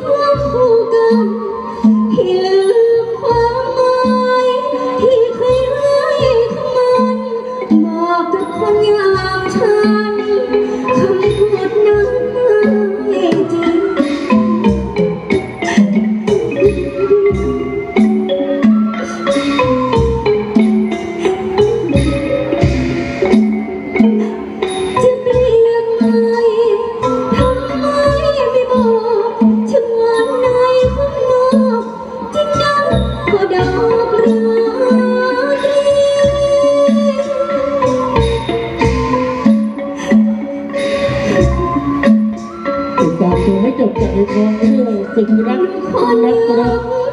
คว้าคู่กันใหลืมคายที่เคยให้ของมันบอกกับคนอย่า ให้จบจากในท้องเชื่อสึกรักรักรัก